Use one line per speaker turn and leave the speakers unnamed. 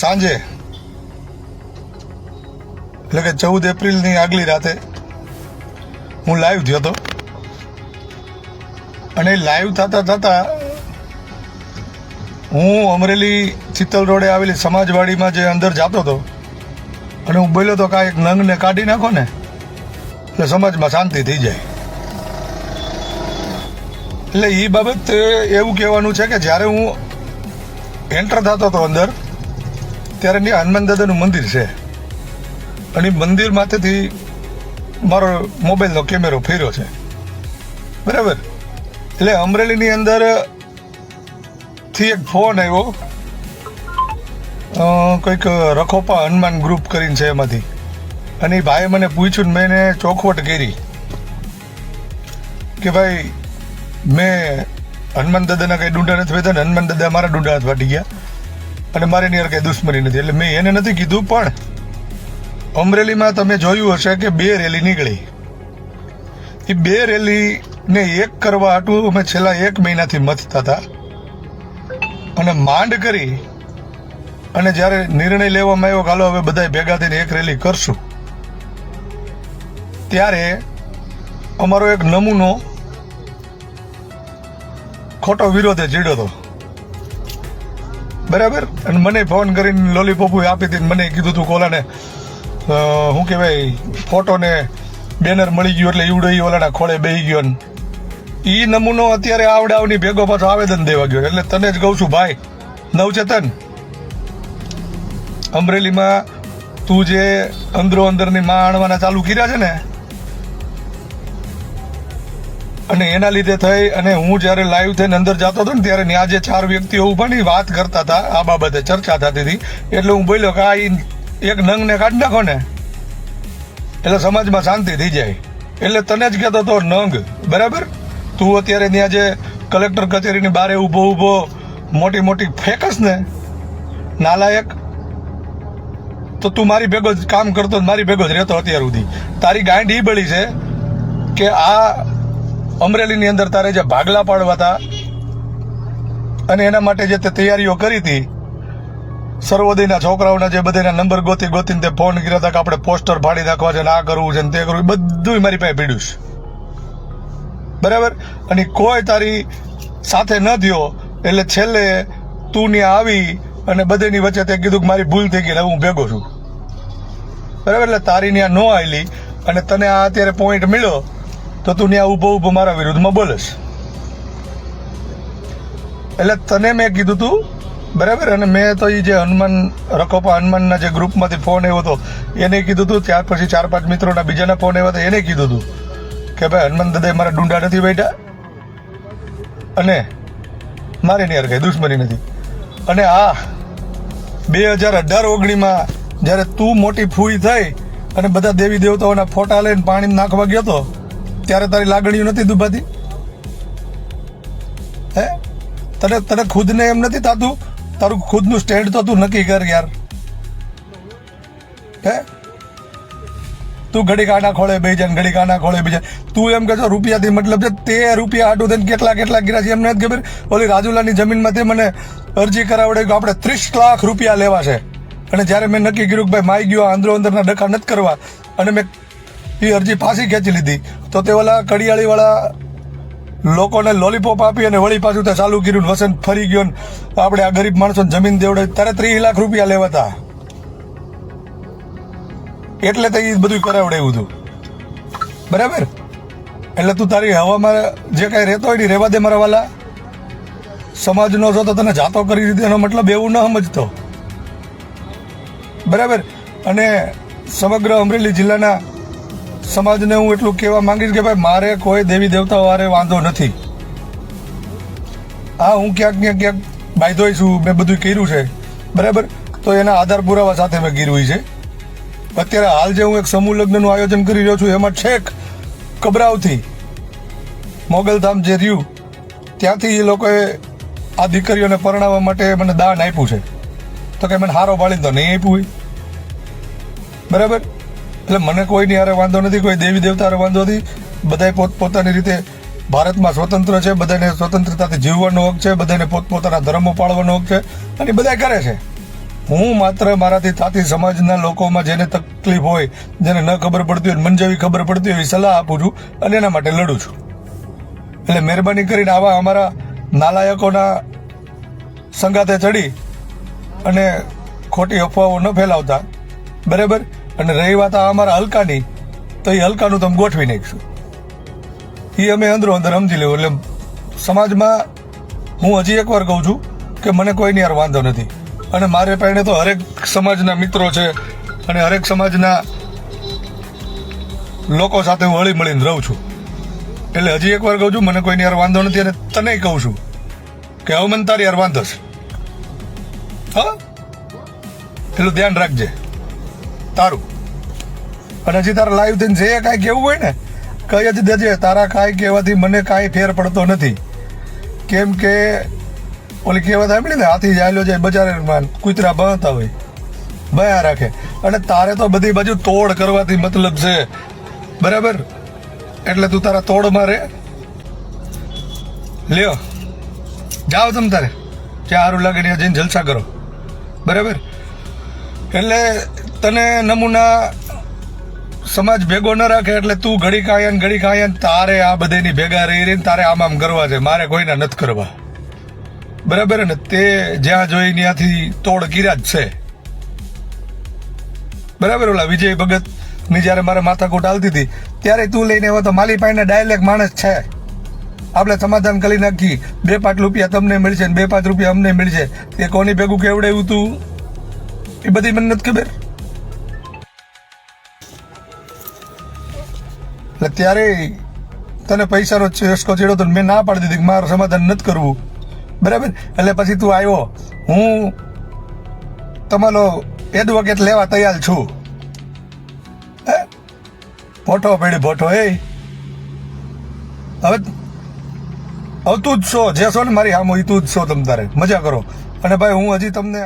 સાંજે. એટલે કે ચૌદ એપ્રિલની આગલી રાતે હું લાઈવ થયો હતો. અને લાઈવ થતા થતા હું અમરેલી ચિત્તલ રોડે આવેલી સમાજવાડીમાં જે અંદર જતો હતો, અને હું બોલ્યો તો કાંઈ એક નંગને કાઢી નાખો ને, એટલે સમાજમાં શાંતિ થઈ જાય. એટલે એ બાબત એવું કહેવાનું છે કે જ્યારે હું એન્ટર થતો હતો અંદર ત્યારે ત્યાં હનુમાન દાદાનું મંદિર છે. અને મંદિર માથેથી મારો મોબાઈલનો કેમેરો ફેર્યો છે. બરાબર? એટલે અમરેલીની અંદર, થી એક ફોન આવ્યો. કંઈક રખોપા હનુમાન ગ્રુપ કરીને છે એમાંથી. અને એ ભાઈએ મને પૂછ્યું ને મેં એને ચોખવટ કરી. કે ભાઈ, મેં હનુમાન દાદાના કંઈ ડુંડા નથી વેતા ને હનુમાન દાદા મારા ડુંડા નથી વાટી ગયા. અને મારે નિયર કંઈ દુશ્મની નથી. એટલે મેં એને નથી કીધું, પણ અમરેલીમાં તમે જોયું હશે કે બે રેલી નીકળી. એ બે રેલીને એક કરવા હાટું અમે છેલ્લા એક મહિનાથી મથતા હતા. અને માંડ કરી અને જ્યારે નિર્ણય લેવામાં આવ્યો કાલો હવે બધા ભેગા થઈને એક રેલી કરશું, ત્યારે અમારો એક નમૂનો ખોટો વિરોધે જીડ્યો હતો. બરાબર? અને મને ફોન કરીને લોલીપોપ આપી હતી મને કીધું તું કોલાને શું કહેવાય ફોટો ને બેનર મળી ગયું એટલે ઈવડો ઈ ઓલાના ખોળે બેહી ગયો ને. એ નમૂનો અત્યારે આવડાવની ભેગો પાછો આવેદન દેવા ગયો. એટલે તને જ કહું છું, ભાઈ, નવચેતન, અમરેલીમાં તું જે અંદરો અંદરની માં આણવાના ચાલુ કર્યા છે ને અને એના લીધે થઈ અને હું જ્યારે લાઈવ થઈને અંદર જતો હતો ને ત્યારે ત્યાં જે ચાર વ્યક્તિઓ ઊભા ની વાત કરતા હતા, આ બાબતે ચર્ચા થતી હતી. એટલે હું બોલ્યો કે આ એક નંગને કાઢી નાખો ને. એટલે સમાજમાં શાંતિ થઈ જાય. એટલે તને જ કહેતો હતો, નંગ, બરાબર? તું અત્યારે ત્યાં જે કલેક્ટર કચેરીની બારે ઊભો ઊભો, મોટી મોટી ફેંકસ ને, નાલાયક, તો તું મારી ભેગો જ કામ કરતો મારી ભેગો જ રહેતો અત્યાર સુધી. તારી ગાંઠ એ બળી છે કે આ અમરેલીની અંદર તારે જે ભાગલા પાડવા હતા અને એના માટે જે તે તૈયારીઓ કરી હતી, સર્વોદયના છોકરાઓના જે બધાના નંબર ગોતી ગોતીને તે ફોન કર્યા હતા કે આપણે પોસ્ટર ફાડી નાખવા છે ને આ કરવું છે ને તે કરવું બધું મારી પાસે પીડ્યું છે. બરાબર? અને કોઈ તારી સાથે ન થયો, એટલે છેલ્લે તું ત્યાં આવી અને બધેની વચ્ચે તે કીધું કે મારી ભૂલ થઈ ગઈ હું ભેગો છું. બરાબર? એટલે તારી ત્યાં નો આવેલી અને તને આ અત્યારે પોઈન્ટ મળ્યો તો તું ત્યાં ઊભો ઊભો મારા વિરુદ્ધમાં બોલેશ. એટલે તને મેં કીધું તું, બરાબર? અને મેં તો એ જે હનુમાન રકોપા હનુમાનના જે ગ્રુપમાંથી ફોન આવ્યો હતો, એને કીધું હતું ત્યાર પછી ચાર પાંચ મિત્રોના બીજાના ફોન આવ્યા હતા, એને કીધું હતું કે ભાઈ, હનુમાન દાદા મારા ડુંડા નથી બેઠા અને મારે નિયર યાર કઈ દુશ્મની નથી. અને આ બે હજાર અઢાર ઓગણીમાં જ્યારે તું મોટી ફૂઈ થઈ અને બધા દેવી દેવતાઓના ફોટા લઈને પાણી નાખવા ગયો હતો ત્યારે તારી લાગણીઓ નથી દુભાતી? હે? તને તને ખુદને એમ નથી થતું? તારું ખુદનું સ્ટેન્ડ તો તું નક્કી કર યાર. હે? તું ઘડી કાના ખોળે, બે જણ ઘડી કાના ખોળે, બે જણ. તું એમ કહેશો રૂપિયાથી મતલબ છે, તે રૂપિયા આટું થઈને કેટલા કેટલા ગીરા છે એમ નથી ખબર? ઓલી રાજુલાની જમીનમાંથી મને અરજી કરાવડે કે આપણે ત્રીસ લાખ રૂપિયા લેવા છે. અને જ્યારે મેં નક્કી કર્યું કે ભાઈ, માઈ ગયો આંદરો અંદરના ડખા નથી કરવા. અને મેં એ અરજી પાછી ખેંચી લીધી. તો તે ઓલા કડિયાળીવાળા લોકોને લોલીપોપ આપી અને વળી પાછું તે ચાલુ કર્યું વસંત ફરી ગયો આપણે આ ગરીબ માણસોને જમીન દેવડે તારે ત્રીસ લાખ રૂપિયા લેવાતા. એટલે તે એ બધું કરાવડાવ્યું હતું. બરાબર? એટલે તું તારી હવામાં જે કાંઈ રહેતો હોય ને રહેવા દે મારા વાલા. સમાજનો છો તો તને જાતો કરી દીધી, એનો મતલબ એવું ન સમજતો. બરાબર? અને સમગ્ર અમરેલી જિલ્લાના સમાજને હું એટલું કહેવા માંગીશ કે ભાઈ, મારે કોઈ દેવી દેવતાઓ વારે વાંધો નથી. હા હું ક્યાંક ને ક્યાંક બાયદોય છું, મેં બધું કર્યું છે. બરાબર? તો એના આધાર પુરાવા સાથે મેં ગીરવી છે. અત્યારે હાલ જે હું એક સમૂહ લગ્નનું આયોજન કરી રહ્યો છું, એમાં છેક કબરાવથી મોગલધામ જે રહ્યું, ત્યાંથી એ લોકોએ આ દીકરીઓને પરણાવવા માટે મને દાન આપ્યું છે. તો કે મને હારો ભાળીને તો નહીં આપ્યું હોય. બરાબર? એટલે મને કોઈની હારે વાંધો નથી, કોઈ દેવી દેવતા હારે વાંધો નથી. બધાય પોત પોતાની રીતે ભારતમાં સ્વતંત્ર છે, બધાને સ્વતંત્રતાથી જીવવાનો હક છે, બધાને પોતપોતાના ધર્મો પાળવાનો હક છે અને બધા કરે છે. હું માત્ર મારાથી તાતી સમાજના લોકોમાં જેને તકલીફ હોય, જેને ન ખબર પડતી હોય, મને જેવી ખબર પડતી હોય એવી સલાહ આપું છું અને એના માટે લડું છું. એટલે મહેરબાની કરીને આવા અમારા નાલાયકોના સંગાતે ચડી અને ખોટી અફવાઓ ન ફેલાવતા. બરાબર? અને રહી વાત આ અમારા હલકાની, તો એ હલકાનું તમે ગોઠવી નાખીશું. એ અમે અંદરો અંદર સમજી લેવું, એટલે સમાજમાં હું હજી એકવાર કહું છું કે મને કોઈની યાર વાંધો નથી. અને મારે પહેણે તો હરેક સમાજના મિત્રો છે, અને હરેક સમાજના લોકો સાથે હું હળી મળીને રહું છું. એટલે હજી એકવાર કહું છું, મને કોઈની યાર વાંધો નથી અને તને કહું છું કે હવે મને તારી યાર વાંધો છે. હા? એટલું ધ્યાન રાખજે. તારું. અને હજી તારા લાઈવ થઈને જે કાંઈ કહેવું હોય ને કહી જ દેજે. તારા કાંઈ કહેવાથી મને કાંઈ ફેર પડતો નથી. કેમ કે, ઓલી કહેવત સાંભળી ને, હાથી જાયલો જાય બજારમાં, કૂતરા બનતા હોય. બયા રાખે. અને તારે તો બધી બાજુ તોડ કરવાથી મતલબ છે. બરાબર? એટલે તું તારા તોડમાં રે. લ્યો. જાઓ તમ તારે. જ્યાં સારું લાગે ત્યાં જઈને જલસા કરો. બરાબર? એટલે તને નમૂના સમાજ ભેગો ન રાખે એટલે તું ઘડી કાયન ઘડી કાયન તારે આ બધાની ભેગા રહી રહીને તારે આમ આમ કરવા છે. મારે કોઈને નથી કરવા. બરાબર ને? તે જ્યાં જોઈ ત્યાંથી તોડ કર્યા જ છે. બરાબર ઓલા વિજય ભગતની જયારે મારે માથાકૂટ આવતી હતી, ત્યારે તું લઈને એવો તો માલી પાસે ડાયલેક્ટ માણસ છે. આપણે સમાધાન કરી નાખી. બે પાંચ રૂપિયા તમને મળશે બે પાંચ રૂપિયા અમને મળશે. એ કોની ભેગું કેવડાવ્યું તું? એ બધી મને નથી ખબર. એટલે ત્યારે તને પૈસાનો ચેસ્કો ચડ્યો તો મેં ના પાડી દીધી મારું સમાધાન નથી કરવું. બરાબર? એટલે પછી તું આવ્યો. હું તમારો એડવોકેટ લેવા તૈયાર છું? ફોટો પડી ફોટો એ હવે તું જ છો, જે છો ને મારી હામો એ તું જ છો તમ તારે. મજા કરો. અને ભાઈ, હું હજી તમને